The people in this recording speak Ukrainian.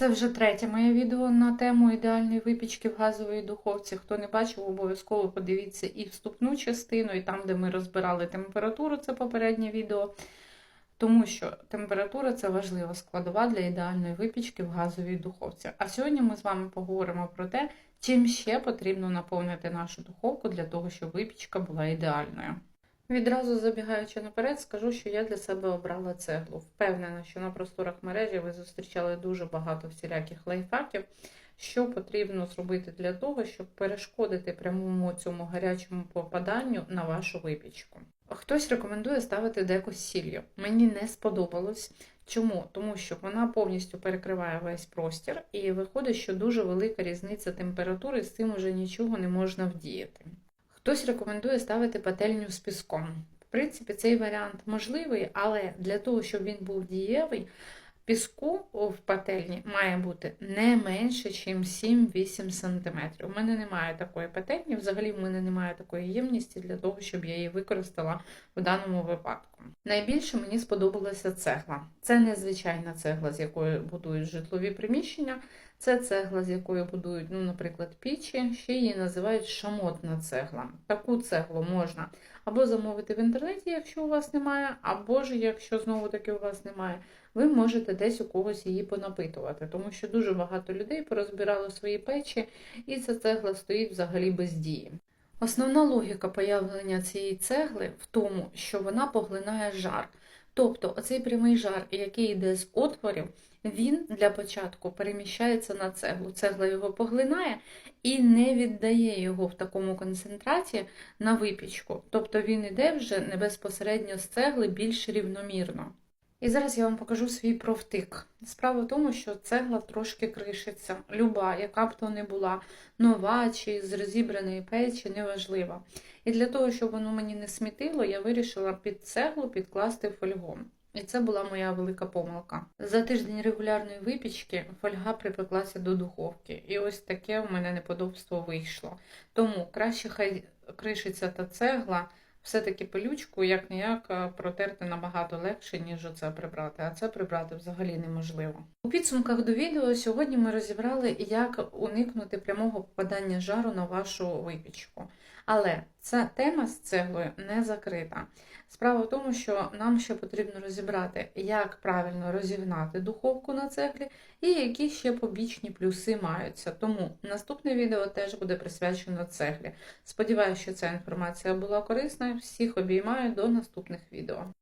Це вже третє моє відео на тему ідеальної випічки в газовій духовці. Хто не бачив, обов'язково подивіться і вступну частину, і там, де ми розбирали температуру, це попереднє відео. Тому що температура це важлива складова для ідеальної випічки в газовій духовці. А сьогодні ми з вами поговоримо про те, чим ще потрібно наповнити нашу духовку для того, щоб випічка була ідеальною. Відразу забігаючи наперед, скажу, що я для себе обрала цеглу. Впевнена, що на просторах мережі ви зустрічали дуже багато всіляких лайфхаків, що потрібно зробити для того, щоб перешкодити прямому цьому гарячому попаданню на вашу випічку. Хтось рекомендує ставити деко з сіллю. Мені не сподобалось. Чому? Тому що вона повністю перекриває весь простір, і виходить, що дуже велика різниця температури, з цим уже нічого не можна вдіяти. Хтось рекомендує ставити пательню з піском. В принципі, цей варіант можливий, але для того, щоб він був дієвий, піску в пательні має бути не менше, ніж 7-8 см. У мене немає такої пательні, взагалі в мене немає такої ємності для того, щоб я її використала в даному випадку. Найбільше мені сподобалася цегла. Це незвичайна цегла, з якою будують житлові приміщення. Це цегла, з якою будують, ну, наприклад, пічі, ще її називають шамотна цегла. Таку цеглу можна або замовити в інтернеті, якщо у вас немає, або ж, якщо знову таки у вас немає, ви можете десь у когось її понапитувати, тому що дуже багато людей порозбирали свої печі, і ця цегла стоїть взагалі без дії. Основна логіка появлення цієї цегли в тому, що вона поглинає жар. Тобто оцей прямий жар, який йде з отворів, він для початку переміщається на цеглу. Цегла його поглинає і не віддає його в такому концентраті на випічку. Тобто він йде вже не безпосередньо з цегли більш рівномірно. І зараз я вам покажу свій профтик. Справа в тому, що цегла трошки кришиться. Люба, яка б то не була, нова чи з розібраної печі, неважливо. І для того, щоб воно мені не смітило, я вирішила під цеглу підкласти фольгу. І це була моя велика помилка. За тиждень регулярної випічки фольга припеклася до духовки. І ось таке в мене неподобство вийшло. Тому краще хай кришиться та цегла. Все-таки пилючку, як ніяк, протерти набагато легше, ніж оце прибрати, а це прибрати взагалі неможливо. У підсумках до відео сьогодні ми розібрали, як уникнути прямого попадання жару на вашу випічку. Але ця тема з цеглою не закрита. Справа в тому, що нам ще потрібно розібрати, як правильно розігнати духовку на цеглі і які ще побічні плюси маються. Тому наступне відео теж буде присвячено цеглі. Сподіваюся, що ця інформація була корисною. Всіх обіймаю до наступних відео.